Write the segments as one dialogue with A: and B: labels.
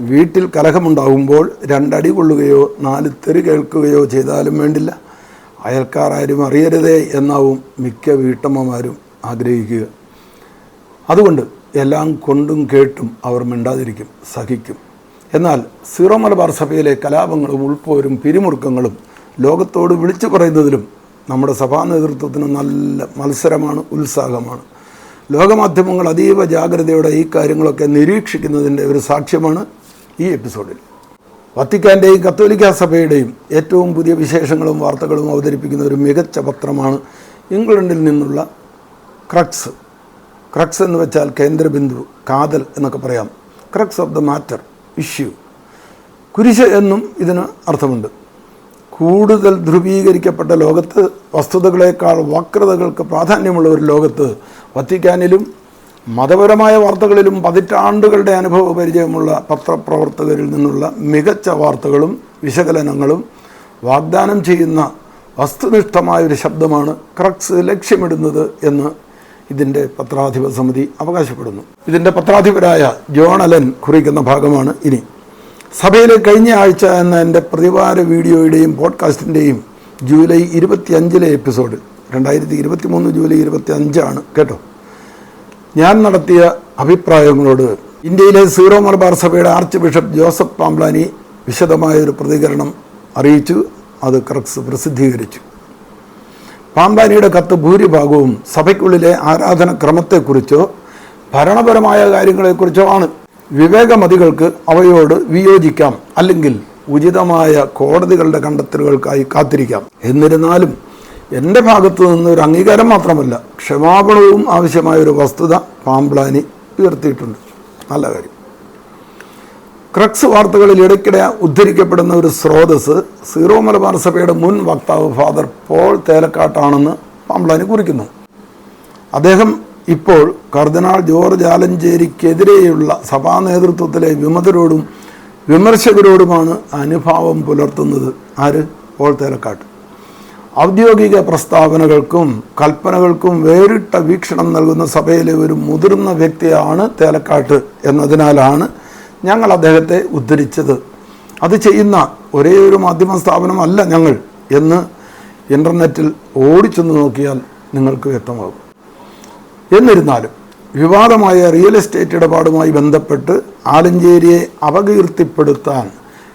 A: വീട്ടിൽ കലഹമുണ്ടാകുമ്പോൾ രണ്ടടി കൊള്ളുകയോ നാല് തെറി കേൾക്കുകയോ ചെയ്താലും വേണ്ടില്ല. അയൽക്കാരാരും അറിയരുതേ എന്നാവും മിക്ക വീട്ടമ്മമാരും ആഗ്രഹിക്കുക. അതുകൊണ്ട് എല്ലാം കൊണ്ടും കേട്ടും അവർ മിണ്ടാതിരിക്കും സഹിക്കും. എന്നാൽ സീറോ മലബാർ സഭയിലെ കലാപങ്ങളും ഉൾപ്പോരും പിരിമുറുക്കങ്ങളും ലോകത്തോട് വിളിച്ചു പറയുന്നതിലും നമ്മുടെ സഭാ നേതൃത്വത്തിന് നല്ല മത്സരമാണ് ഉത്സാഹമാണ്. ലോകമാധ്യമങ്ങൾ അതീവ ജാഗ്രതയോടെ ഈ കാര്യങ്ങളൊക്കെ നിരീക്ഷിക്കുന്നതിന്റെ ഒരു സാക്ഷ്യമാണ് ഈ എപ്പിസോഡിൽ. വത്തിക്കാന്റെയും കത്തോലിക്ക സഭയുടെയും ഏറ്റവും പുതിയ വിശേഷങ്ങളും വാർത്തകളും അവതരിപ്പിക്കുന്ന ഒരു മികച്ച പത്രമാണ് ഇംഗ്ലണ്ടിൽ നിന്നുള്ള ക്രക്സ്. ക്രക്സ് എന്ന് വെച്ചാൽ കേന്ദ്രബിന്ദു കാതൽ എന്നൊക്കെ പറയാം. Crux of the matter issue. കുരിശ് എന്നും ഇതിന് അർത്ഥമുണ്ട്. കൂടുതൽ ധ്രുവീകരിക്കപ്പെട്ട ലോകത്ത് വസ്തുതകളേക്കാൾ വക്രതകൾക്ക് പ്രാധാന്യമുള്ള ഒരു ലോകത്ത് വത്തിക്കാനിലും മതപരമായ വാർത്തകളിലും പതിറ്റാണ്ടുകളുടെ അനുഭവ പരിചയമുള്ള പത്രപ്രവർത്തകരിൽ നിന്നുള്ള മികച്ച വാർത്തകളും വിശകലനങ്ങളും വാഗ്ദാനം ചെയ്യുന്ന വസ്തുനിഷ്ഠമായ ഒരു ശബ്ദമാണ് ക്രക്സ് ലക്ഷ്യമിടുന്നത് എന്ന് ഇതിന്റെ പത്രാധിപ സമിതി അവകാശപ്പെടുന്നു. ഇതിന്റെ പത്രാധിപരായ ജോണലൻ കുറിക്കുന്ന ഭാഗമാണ് ഇനി. സഭയിലെ കഴിഞ്ഞ ആഴ്ച എന്ന എന്റെ പ്രതിവാര വീഡിയോയുടെയും പോഡ്കാസ്റ്റിന്റെയും ജൂലൈ ഇരുപത്തിയഞ്ചിലെ എപ്പിസോഡ് രണ്ടായിരത്തി ഇരുപത്തി മൂന്ന് ജൂലൈ ഇരുപത്തി അഞ്ചാണ് കേട്ടോ? ഞാൻ നടത്തിയ അഭിപ്രായങ്ങളോട് ഇന്ത്യയിലെ സീറോ മലബാർ സഭയുടെ ആർച്ച് ബിഷപ്പ് ജോസഫ് പാംബ്ലാനി വിശദമായൊരു പ്രതികരണം അറിയിച്ചു. അത് ക്രക്സ് പ്രസിദ്ധീകരിച്ചു. പാമ്പാനിയുടെ കത്ത് ഭൂരിഭാഗവും സഭയ്ക്കുള്ളിലെ ആരാധനക്രമത്തെക്കുറിച്ചോ ഭരണപരമായ കാര്യങ്ങളെക്കുറിച്ചോ ആണ്. വിവേകമതികൾക്ക് അവയോട് വിയോജിക്കാം. അല്ലെങ്കിൽ ഉചിതമായ കോടതികളുടെ കണ്ടെത്തലുകൾക്കായി കാത്തിരിക്കാം. എന്നിരുന്നാലും എന്റെ ഭാഗത്തു നിന്ന് ഒരു അംഗീകാരം മാത്രമല്ല ക്ഷമാപണവും ആവശ്യമായ ഒരു വസ്തുത പാമ്പ്ലാനി ഉയർത്തിയിട്ടുണ്ട്. നല്ല കാര്യം. ക്രക്സ് വാർത്തകളിൽ ഇടയ്ക്കിടെ ഉദ്ധരിക്കപ്പെടുന്ന ഒരു സ്രോതസ് സീറോ മലബാർ സഭയുടെ മുൻ വക്താവ് ഫാദർ പോൾ തേലക്കാട്ടാണെന്ന് പാമ്പ്ലാനി കുറിക്കുന്നു. അദ്ദേഹം ഇപ്പോൾ കർദിനാൾ ജോർജ് ആലഞ്ചേരിക്കെതിരെയുള്ള സഭാ നേതൃത്വത്തിലെ വിമതരോടും വിമർശകരോടുമാണ് അനുഭാവം പുലർത്തുന്നത്. ആര്? പോൾ തേലക്കാട്ട്. ഔദ്യോഗിക പ്രസ്താവനകൾക്കും കൽപ്പനകൾക്കും വേറിട്ട വീക്ഷണം നൽകുന്ന സഭയിലെ ഒരു മുതിർന്ന വ്യക്തിയാണ് തേലക്കാട്ട് എന്നതിനാലാണ് ഞങ്ങൾ അദ്ദേഹത്തെ ഉദ്ധരിച്ചത്. അത് ചെയ്യുന്ന ഒരേ ഒരു മാധ്യമ സ്ഥാപനമല്ല ഞങ്ങൾ എന്ന് ഇന്റർനെറ്റിൽ ഓടിച്ചെന്ന് നോക്കിയാൽ നിങ്ങൾക്ക് വ്യക്തമാകും. എന്നിരുന്നാലും വിവാദമായ റിയൽ എസ്റ്റേറ്റ് ഇടപാടുമായി ബന്ധപ്പെട്ട് ആലഞ്ചേരിയെ അപകീർത്തിപ്പെടുത്താൻ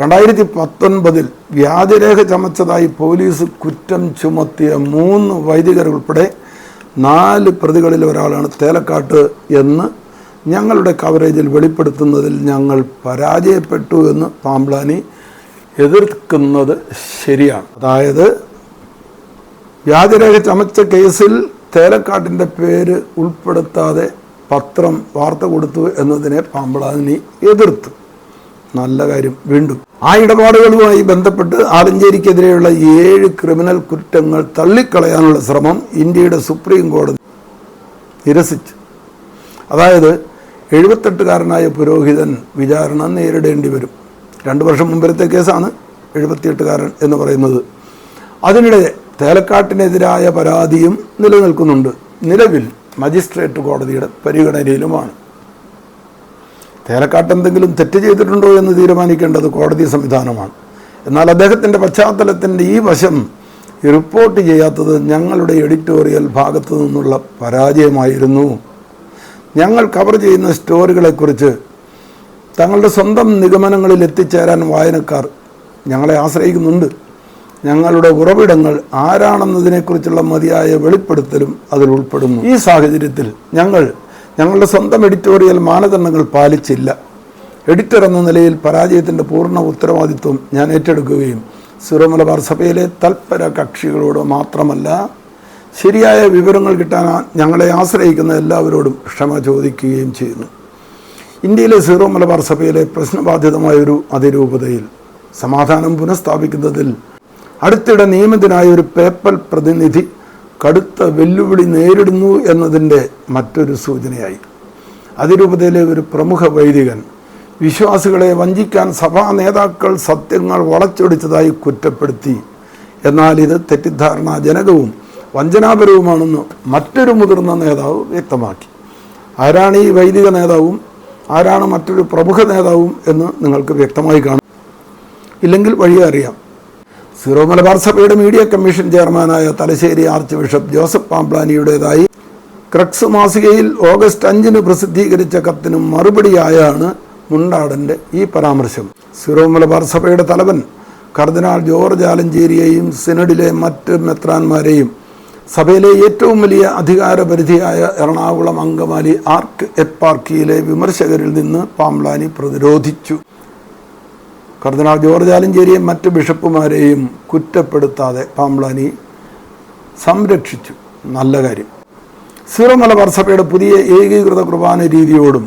A: രണ്ടായിരത്തി പത്തൊൻപതിൽ വ്യാജരേഖ ചമച്ചതായി പോലീസ് കുറ്റം ചുമത്തിയ മൂന്ന് വൈദികർ ഉൾപ്പെടെ നാല് പ്രതികളിൽ ഒരാളാണ് തേലക്കാട്ട് എന്ന് ഞങ്ങളുടെ കവറേജിൽ വെളിപ്പെടുത്തുന്നതിൽ ഞങ്ങൾ പരാജയപ്പെട്ടു എന്ന് പാംബ്ലാനി എതിർക്കുന്നത് ശരിയാണ്. അതായത് വ്യാജരേഖ ചമച്ച കേസിൽ തേലക്കാട്ടിന്റെ പേര് ഉൾപ്പെടുത്താതെ പത്രം വാർത്ത കൊടുത്തു എന്നതിനെ പാമ്പളാനി എതിർത്തു. നല്ല കാര്യം വീണ്ടും. ആ ഇടപാടുകളുമായി ബന്ധപ്പെട്ട് ആലഞ്ചേരിക്കെതിരെയുള്ള ഏഴ് ക്രിമിനൽ കുറ്റങ്ങൾ തള്ളിക്കളയാനുള്ള ശ്രമം ഇന്ത്യയുടെ സുപ്രീം കോടതി നിരസിച്ചു. അതായത് എഴുപത്തെട്ടുകാരനായ പുരോഹിതൻ വിചാരണ നേരിടേണ്ടി വരും. രണ്ട് വർഷം മുമ്പരത്തെ കേസാണ് എഴുപത്തിയെട്ടുകാരൻ എന്ന് പറയുന്നത്. അതിനിടെ തേലക്കാട്ടിനെതിരായ പരാതിയും നിലനിൽക്കുന്നുണ്ട്. നിലവിൽ മജിസ്ട്രേറ്റ് കോടതിയുടെ പരിഗണനയിലുമാണ്. തേലക്കാട്ട് എന്തെങ്കിലും തെറ്റ് ചെയ്തിട്ടുണ്ടോ എന്ന് തീരുമാനിക്കേണ്ടത് കോടതി സംവിധാനമാണ്. എന്നാൽ അദ്ദേഹത്തിന്റെ പശ്ചാത്തലത്തിന്റെ ഈ വശം റിപ്പോർട്ട് ചെയ്യാത്തത് ഞങ്ങളുടെ എഡിറ്റോറിയൽ ഭാഗത്തു നിന്നുള്ള പരാജയമായിരുന്നു. ഞങ്ങൾ കവർ ചെയ്യുന്ന സ്റ്റോറികളെക്കുറിച്ച് തങ്ങളുടെ സ്വന്തം നിഗമനങ്ങളിൽ എത്തിച്ചേരാൻ വായനക്കാർ ഞങ്ങളെ ആശ്രയിക്കുന്നുണ്ട്. ഞങ്ങളുടെ ഉറവിടങ്ങൾ ആരാണെന്നതിനെക്കുറിച്ചുള്ള മതിയായ വെളിപ്പെടുത്തലും അതിൽ ഉൾപ്പെടുന്നു. ഈ സാഹചര്യത്തിൽ ഞങ്ങൾ ഞങ്ങളുടെ സ്വന്തം എഡിറ്റോറിയൽ മാനദണ്ഡങ്ങൾ പാലിച്ചില്ല. എഡിറ്റർ എന്ന നിലയിൽ പരാജയത്തിന്റെ പൂർണ ഉത്തരവാദിത്വം ഞാൻ ഏറ്റെടുക്കുകയും സിറോ മലബാർ സഭയിലെ തൽപര കക്ഷികളോട് മാത്രമല്ല ശരിയായ വിവരങ്ങൾ കിട്ടാൻ ഞങ്ങളെ ആശ്രയിക്കുന്ന എല്ലാവരോടും ക്ഷമ ചോദിക്കുകയും ചെയ്യുന്നു. ഇന്ത്യയിലെ സീറോ മലബാർ സഭയിലെ പ്രശ്നബാധിതമായൊരു അതിരൂപതയിൽ സമാധാനം പുനഃസ്ഥാപിക്കുന്നതിൽ അടുത്തിടെ നിയമിതനായ ഒരു പേപ്പൽ പ്രതിനിധി കടുത്ത വെല്ലുവിളി നേരിടുന്നു എന്നതിന്റെ മറ്റൊരു സൂചനയായി. അതിരൂപതയിലെ ഒരു പ്രമുഖ വൈദികൻ വിശ്വാസികളെ വഞ്ചിക്കാൻ സഭാ നേതാക്കൾ സത്യങ്ങൾ വളച്ചൊടിച്ചതായി കുറ്റപ്പെടുത്തി. എന്നാൽ ഇത് തെറ്റിദ്ധാരണാജനകവും വഞ്ചനാപരവുമാണെന്ന് മറ്റൊരു മുതിർന്ന നേതാവ് വ്യക്തമാക്കി. ആരാണ് ഈ വൈദിക നേതാവും? ആരാണ് മറ്റൊരു പ്രമുഖ നേതാവും എന്ന് നിങ്ങൾക്ക് വ്യക്തമായി കാണും. ഇല്ലെങ്കിൽ വഴിയെ അറിയാം സീറോ മലബാർ സഭയുടെ മീഡിയ കമ്മീഷൻ ചെയർമാനായ തലശ്ശേരി ആർച്ച് ബിഷപ്പ് ജോസഫ് പാംപ്ലാനിയുടേതായി ക്രക്സ് മാസികയിൽ ഓഗസ്റ്റ് അഞ്ചിന് പ്രസിദ്ധീകരിച്ച കത്തിന് മറുപടിയായാണ് മുണ്ടാടന്റെ ഈ പരാമർശം. സിറോ മലബാർ സഭയുടെ തലവൻ കർദിനാൾ ജോർജ് ആലഞ്ചേരിയെയും സിനഡിലെ മറ്റ് മെത്രാന്മാരെയും സഭയിലെ ഏറ്റവും വലിയ അധികാരപരിധിയായ എറണാകുളം അങ്കമാലി ആർക്ക് എപ്പാർക്കിയിലെ വിമർശകരിൽ നിന്ന് പാംലാനി പ്രതിരോധിച്ചു. കർദിനാൾ ജോർജ് ആലഞ്ചേരിയും മറ്റ് ബിഷപ്പുമാരെയും കുറ്റപ്പെടുത്താതെ പാംബ്ലാനി സംരക്ഷിച്ചു. നല്ല കാര്യം. സീറോ മലബാർ സഭയുടെ പുതിയ ഏകീകൃത കുർബാന രീതിയോടും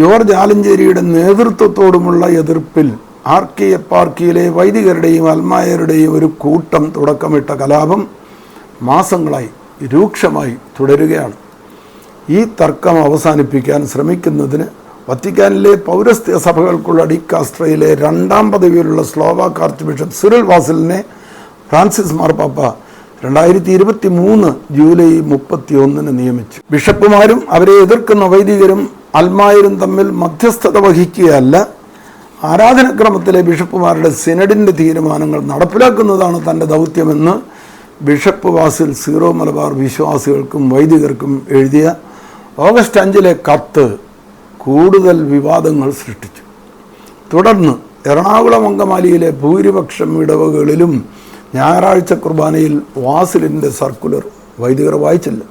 A: ജോർജ് ആലഞ്ചേരിയുടെ നേതൃത്വത്തോടുമുള്ള എതിർപ്പിൽ ആർക്കി എപ്പാർക്കിയിലെ വൈദികരുടെയും അൽമായരുടെയും ഒരു കൂട്ടം തുടക്കമിട്ട കലാപം മാസങ്ങളായി രൂക്ഷമായി തുടരുകയാണ്. ഈ തർക്കം അവസാനിപ്പിക്കാൻ ശ്രമിക്കുന്നതിന് വത്തിക്കാനിലെ പൗരസ്ത്യ സഭകൾക്കുള്ള ഡിക്കാസ്ട്രയിലെ രണ്ടാം പദവിയിലുള്ള സ്ലോവാക്ക് ആർച്ച് ബിഷപ്പ് സിറിൽ വാസലിനെ ഫ്രാൻസിസ് മാർപ്പാപ്പ രണ്ടായിരത്തി ഇരുപത്തി മൂന്ന് ജൂലൈ മുപ്പത്തി ഒന്നിന് നിയമിച്ചു. ബിഷപ്പുമാരും അവരെ എതിർക്കുന്ന വൈദികരും അൽമായരും തമ്മിൽ മധ്യസ്ഥത വഹിക്കുകയല്ല. ആരാധനക്രമത്തിലെ ബിഷപ്പുമാരുടെ സിനഡിന്റെ തീരുമാനങ്ങൾ നടപ്പിലാക്കുന്നതാണ് തന്റെ ദൗത്യമെന്ന് ബിഷപ്പ് വാസിൽ സീറോ മലബാർ വിശ്വാസികൾക്കും വൈദികർക്കും എഴുതിയ ഓഗസ്റ്റ് അഞ്ചിലെ കത്ത് കൂടുതൽ വിവാദങ്ങൾ സൃഷ്ടിച്ചു. തുടർന്ന് എറണാകുളം അങ്കമാലിയിലെ ഭൂരിപക്ഷം ഇടവകളിലും ഞായറാഴ്ച കുർബാനയിൽ വാസിലിന്റെ സർക്കുലർ വൈദികർ വായിച്ചില്ല.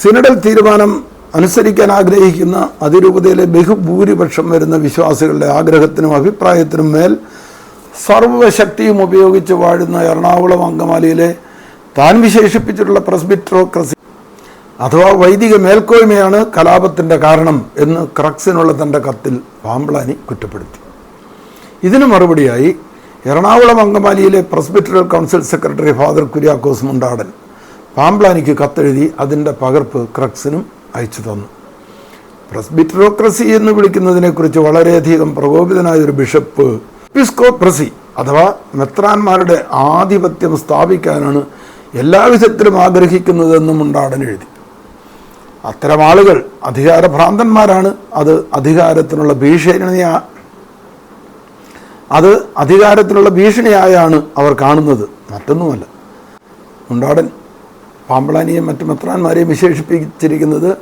A: സിനഡൽ തീരുമാനം അനുസരിക്കാൻ ആഗ്രഹിക്കുന്ന അതിരൂപതയിലെ ബഹുഭൂരിപക്ഷം വരുന്ന വിശ്വാസികളുടെ ആഗ്രഹത്തിനും അഭിപ്രായത്തിനും മേൽ സർവശക്തിയും ഉപയോഗിച്ച് വാഴുന്ന എറണാകുളം അങ്കമാലിയിലെ താൻ വിശേഷിപ്പിച്ചിട്ടുള്ള പ്രസ്ബിട്രോക്രസി അഥവാ വൈദിക മേൽക്കോയ്മയാണ് കലാപത്തിന്റെ കാരണം എന്ന് ക്രക്സിനുള്ള തന്റെ കത്തിൽ പാമ്പ്ലാനി കുറ്റപ്പെടുത്തി. ഇതിന് മറുപടിയായി Ernakulam അങ്കമാലിയിലെ presbyteral council secretary father Kuriakose Mundadan പാമ്പ്ലാനിക്ക് കത്തെഴുതി അതിന്റെ പകർപ്പ് ക്രക്സിനും അയച്ചു തന്നു. പ്രസ്ബിറ്ററോക്രസി എന്ന് വിളിക്കുന്നതിനെക്കുറിച്ച് വളരെയധികം പ്രകോപിതനായ ഒരു ബിഷപ്പ് പിസ്കോപ്രസി അഥവാ മെത്രാന്മാരുടെ ആധിപത്യം സ്ഥാപിക്കാനാണ് എല്ലാ എല്ലാവിധത്തിലും ആഗ്രഹിക്കുന്നതെന്നും മുണ്ടാടൻ എഴുതി. അത്തരം ആളുകൾ അധികാരഭ്രാന്തന്മാരാണ്. അത് അധികാരത്തിനുള്ള ഭീഷണിയാ അത് അധികാരത്തിനുള്ള ഭീഷണിയായാണ് അവർ കാണുന്നത്. മറ്റൊന്നുമല്ല. മുണ്ടാടൻ പാമ്പളാനിയും മറ്റു മെത്രാന്മാരെയും വിശേഷിപ്പിച്ചിരിക്കുന്നത്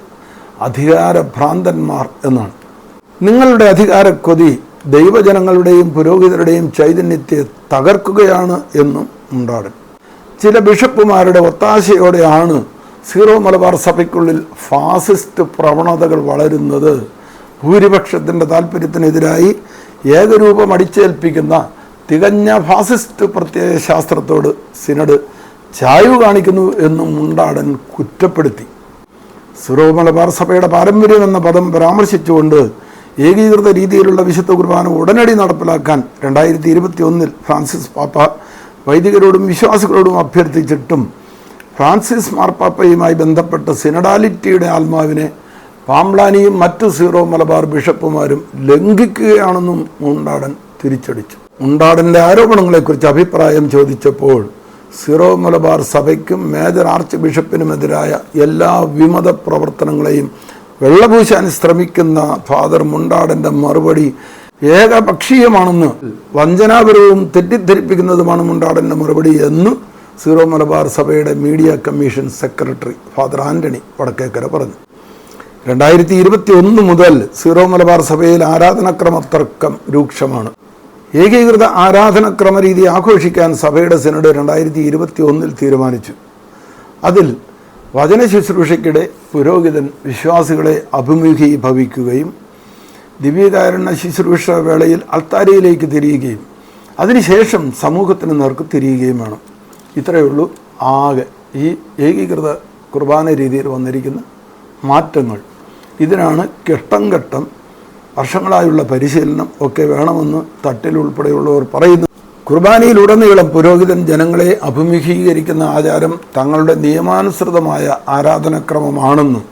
A: അധികാരഭ്രാന്തന്മാർ എന്നാണ്. നിങ്ങളുടെ അധികാരക്കൊതി ദൈവജനങ്ങളുടെയും പുരോഹിതരുടെയും ചൈതന്യത്തെ തകർക്കുകയാണ് എന്നും മുണ്ടാടൻ. ചില ബിഷപ്പുമാരുടെ ഒത്താശയോടെയാണ് സീറോ മലബാർ സഭയ്ക്കുള്ളിൽ ഫാസിസ്റ്റ് പ്രവണതകൾ വളരുന്നത് ഭൂരിപക്ഷത്തിന്റെ താല്പര്യത്തിനെതിരായി ഏകരൂപം അടിച്ചേൽപ്പിക്കുന്ന തികഞ്ഞ ഫാസിസ്റ്റ് പ്രത്യയ ശാസ്ത്രത്തോട് സിനഡ് ചായ്വ് കാണിക്കുന്നു എന്നും മുണ്ടാടൻ കുറ്റപ്പെടുത്തി. സിറോ മലബാർ സഭയുടെ പാരമ്പര്യം എന്ന പദം പരാമർശിച്ചുകൊണ്ട് ഏകീകൃത രീതിയിലുള്ള വിശുദ്ധ കുർബാന ഉടനടി നടപ്പിലാക്കാൻ രണ്ടായിരത്തി ഇരുപത്തി ഒന്നിൽ ഫ്രാൻസിസ് പാപ്പ വൈദികരോടും വിശ്വാസികളോടും അഭ്യർത്ഥിച്ചിട്ടും ഫ്രാൻസിസ് മാർപ്പാപ്പയുമായി ബന്ധപ്പെട്ട സിനഡാലിറ്റിയുടെ ആത്മാവിനെ പാംബ്ലാനിയും മറ്റു സീറോ മലബാർ ബിഷപ്പുമാരും ലംഘിക്കുകയാണെന്നും മുണ്ടാടൻ തിരിച്ചടിച്ചു. മുണ്ടാടന്റെ ആരോപണങ്ങളെക്കുറിച്ച് അഭിപ്രായം ചോദിച്ചപ്പോൾ സിറോ മലബാർ സഭയ്ക്കും മേജർ ആർച്ച് ബിഷപ്പിനുമെതിരായ എല്ലാ വിമത പ്രവർത്തനങ്ങളെയും വെള്ളപൂശാൻ ശ്രമിക്കുന്ന ഫാദർ മുണ്ടാടന്റെ മറുപടി ഏകപക്ഷീയമാണെന്ന് വഞ്ചനാപരവും തെറ്റിദ്ധരിപ്പിക്കുന്നതുമാണ് മുണ്ടാടന്റെ മറുപടി എന്ന് സീറോ മലബാർ സഭയുടെ media commission secretary Father Antony Vadakkekara പറഞ്ഞു. രണ്ടായിരത്തി ഇരുപത്തി ഒന്ന് മുതൽ സീറോ മലബാർ സഭയിൽ ആരാധനക്രമ തർക്കം രൂക്ഷമാണ്. ഏകീകൃത ആരാധനക്രമ രീതി ആഘോഷിക്കാൻ സഭയുടെ സിനഡ് രണ്ടായിരത്തി ഇരുപത്തി ഒന്നിൽ തീരുമാനിച്ചു. അതിൽ വചന ശുശ്രൂഷയ്ക്കിടെ പുരോഹിതൻ വിശ്വാസികളെ അഭിമുഖീഭവിക്കുകയും ദിവ്യകാരുണ്യ ശുശ്രൂഷ വേളയിൽ അൾത്താരയിലേക്ക് തിരിയുകയും അതിനുശേഷം സമൂഹത്തിന് നേർക്ക് തിരിയുകയും വേണം ഇത്രയേ ഉള്ളൂ. ആകെ ഈ ഏകീകൃത കുർബാന രീതിയിൽ വന്നിരിക്കുന്ന മാറ്റങ്ങൾ. ഇതിനാണ് ഘട്ടം ഘട്ടം വർഷങ്ങളായുള്ള പരിശീലനം ഒക്കെ വേണമെന്ന് തട്ടിൽ ഉൾപ്പെടെയുള്ളവർ പറയുന്നു. കുർബാനയിലുടനീളം പുരോഹിതൻ ജനങ്ങളെ അഭിമുഖീകരിക്കുന്ന ആചാരം തങ്ങളുടെ നിയമാനുസൃതമായ ആരാധനക്രമമാണെന്നും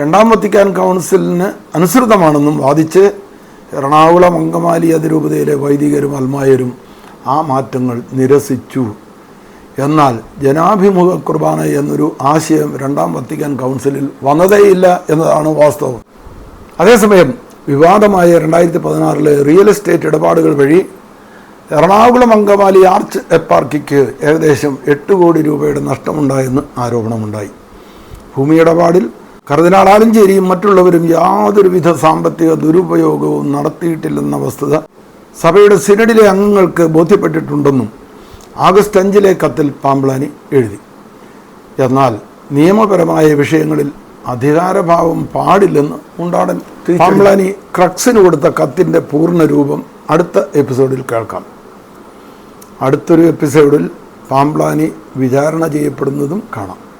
A: രണ്ടാം വത്തിക്കാൻ കൗൺസിലിന് അനുസൃതമാണെന്നും വാദിച്ച് എറണാകുളം അങ്കമാലി അതിരൂപതയിലെ വൈദികരും അൽമായരും ആ മാറ്റങ്ങൾ നിരസിച്ചു. എന്നാൽ ജനാഭിമുഖ കുർബാന എന്നൊരു ആശയം രണ്ടാം വത്തിക്കാൻ കൗൺസിലിൽ വന്നതേയില്ല എന്നതാണ് വാസ്തവം. അതേസമയം വിവാദമായ രണ്ടായിരത്തി പതിനാറിലെ റിയൽ എസ്റ്റേറ്റ് ഇടപാടുകൾ വഴി എറണാകുളം അങ്കമാലി ആർച്ച് എപ്പാർക്കിക്ക് ഏകദേശം എട്ട് കോടി രൂപയുടെ നഷ്ടമുണ്ടായെന്ന് ആരോപണമുണ്ടായി. ഭൂമി ഇടപാടിൽ കർദിനാൾ ആലഞ്ചേരിയും മറ്റുള്ളവരും യാതൊരുവിധ സാമ്പത്തിക ദുരുപയോഗവും നടത്തിയിട്ടില്ലെന്ന വസ്തുത സഭയുടെ സിനഡിലെ അംഗങ്ങൾക്ക് ബോധ്യപ്പെട്ടിട്ടുണ്ടെന്നും ആഗസ്റ്റ് അഞ്ചിലെ കത്തിൽ പാമ്പ്ലാനി എഴുതി. എന്നാൽ നിയമപരമായ വിഷയങ്ങളിൽ അധികാരഭാവം പാടില്ലെന്ന് ഉണ്ടാടൻ പാമ്പ്ലാനി ക്രക്സിന് കൊടുത്ത കത്തിന്റെ പൂർണ രൂപം അടുത്ത എപ്പിസോഡിൽ കേൾക്കാം. അടുത്തൊരു എപ്പിസോഡിൽ പാമ്പ്ലാനി വിചാരണ ചെയ്യപ്പെടുന്നതും കാണാം.